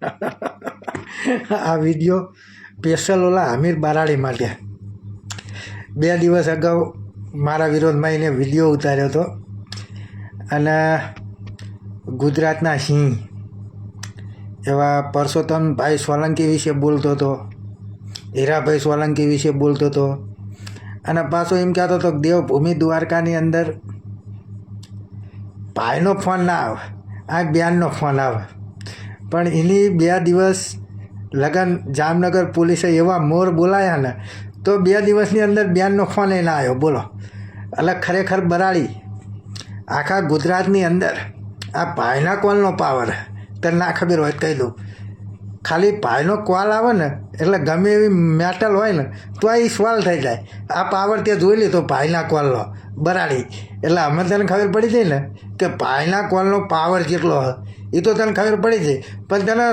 આ video special ઓલા હમીર બારાડી માટે. બે દિવસ અગાઉ મારા વિરોધમાં એને વીડિયો ઉતાર્યો હતો. અને ગુજરાતના સિંહ એવા પરસોત્તમભાઈ સોલંકી વિશે બોલતો હતો, હીરાભાઈ સોલંકી વિશે બોલતો હતો. અને પાછો એમ કહેતો હતો દેવભૂમિ દ્વારકાની અંદર ભાઈનો ફોન ના આવે, આ બેનનો ફોન આવે. પણ એની બે દિવસ લગન જામનગર પોલીસે એવા મોર બોલાયા ને, તો બે દિવસની અંદર બેનનો ફોન એના આવ્યો. બોલો. એટલે ખરેખર બરાડી આખા ગુજરાતની અંદર આ ભાઈના કોલનો પાવર તને ના ખબર હોય કહી દઉં. ખાલી ભાઈનો કોલ આવે ને, એટલે ગમે એવી મેટલ હોય ને, તો એ સોલ્વ થઈ જાય. આ પાવર તે જોઈ લીધો ભાઈના કોલનો બરાડી. એટલે અમે તને ખબર પડી જાય ને કે ભાઈના કોલનો પાવર કેટલો હોય એ તો તને ખબર પડી જાય પણ તને